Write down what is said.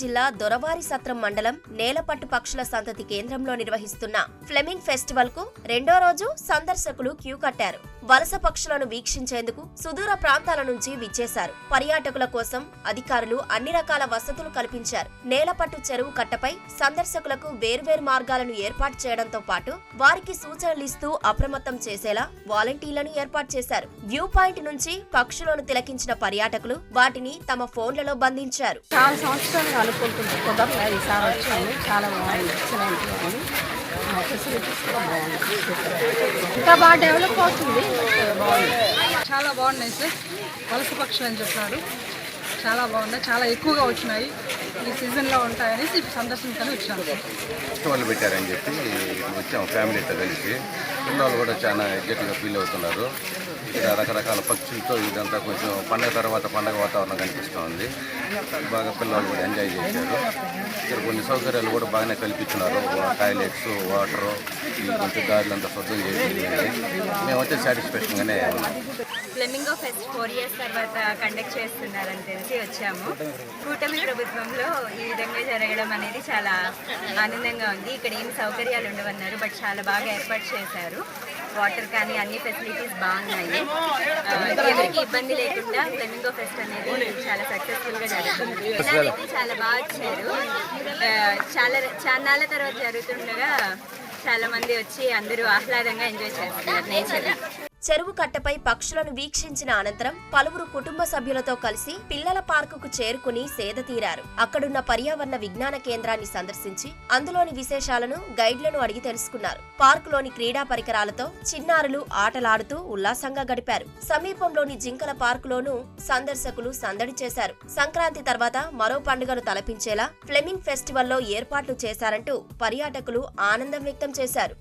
జిల్లా దొరవారి సత్రం మండలం నేలపట్టు పక్షుల సంతతి కేంద్రంలో నిర్వహిస్తున్న ఫ్లెమింగ్ ఫెస్టివల్కు రెండో రోజు సందర్శకులు క్యూ కట్టారు. వలస పక్షులను వీక్షించేందుకు సుదూర ప్రాంతాల నుంచి విచ్చేశారు. పర్యాటకుల కోసం అధికారులు అన్ని రకాల వసతులు కల్పించారు. నేలపట్టు చెరువు కట్టపై సందర్శకులకు వేర్వేరు మార్గాలను ఏర్పాటు చేయడంతో పాటు వారికి సూచనలిస్తూ అప్రమత్తం చేసేలా వాలంటీర్లను ఏర్పాటు చేశారు. వ్యూ పాయింట్ నుంచి పక్షులను తిలకించిన పర్యాటకులు వాటిని తమ ఫోన్లలో బంధించారు. చాలా అనుకుంటుంది కుదరలే ఈసారి వచ్చాను చాలా బాగుంది. ఎక్సలెంట్ బాగుంది. ఫెసిలిటీస్ కూడా బాగుంది ఇంకా బాగా డెవలప్ అవుతుంది. బాగుంది. చాలా బాగున్నాయి సార్. వలస పక్షులు అని చెప్పారు. చాలా బాగున్నాయి. చాలా ఎక్కువగా వచ్చినాయి. ఈ సీజన్లో ఉంటాయనేసి సందర్శించని వచ్చాను ఫెస్టివల్ పెట్టారని చెప్పి వచ్చాము ఫ్యామిలీతో కలిసి. పిల్లలు కూడా చాలా ఎగ్జైట్గా ఫీల్ అవుతున్నారు. ఇక్కడ రకరకాల పక్షులతో ఇదంతా కొంచెం పండగ తర్వాత పండగ వాతావరణం కనిపిస్తూ ఉంది బాగా పిల్లలు కూడా ఎంజాయ్ చేశారు. ఇక్కడ కొన్ని సౌకర్యాలు కూడా బాగానే కల్పించున్నారు. టాయిలెట్స్ వాటర్ కొంచెం దారులంతా శుద్ధం చేసి మేమైతే సాటిస్ఫాక్షన్గానే ఉన్నాం. ఫ్లెమింగో ఫెస్ట్ ఫోర్ ఇయర్స్ తర్వాత కండక్ట్ చేస్తున్నారని తెలిసి వచ్చాము. కూటమి ప్రభుత్వంలో ఈ విధంగా జరగడం అనేది చాలా ఆనందంగా ఉంది. ఇక్కడ ఏమి సౌకర్యాలు ఉండవన్నారు బట్ చాలా బాగా ఏర్పాటు చేశారు. వాటర్ కానీ అన్ని ఫెసిలిటీస్ బాగున్నాయి. ఎవరికి ఇబ్బంది లేకుండా ఫ్లెమింగో ఫెస్ట్ అనేది చాలా సక్సెస్ఫుల్గా జరుగుతుంది. అయితే చాలా బాగా వచ్చారు. చాలా చాలా చాన్నాళ్ళ తర్వాత జరుగుతుండగా చాలా మంది వచ్చి అందరూ ఆహ్లాదంగా ఎంజాయ్ చేస్తున్నారు. నేచర్ చెరువు కట్టపై పక్షులను వీక్షించిన అనంతరం పలువురు కుటుంబ సభ్యులతో కలిసి పిల్లల పార్కుకు చేరుకుని సేద తీరారు. అక్కడున్న పర్యావరణ విజ్ఞాన కేంద్రాన్ని సందర్శించి అందులోని విశేషాలను గైడ్లను అడిగి తెలుసుకున్నారు. పార్కులోని క్రీడా పరికరాలతో చిన్నారులు ఆటలాడుతూ ఉల్లాసంగా గడిపారు. సమీపంలోని జింకల పార్కులోనూ సందర్శకులు సందడి చేశారు. సంక్రాంతి తర్వాత మరో పండుగను తలపించేలా ఫ్లెమింగ్ ఫెస్టివల్లో ఏర్పాట్లు చేశారంటూ పర్యాటకులు ఆనందం వ్యక్తం చేశారు.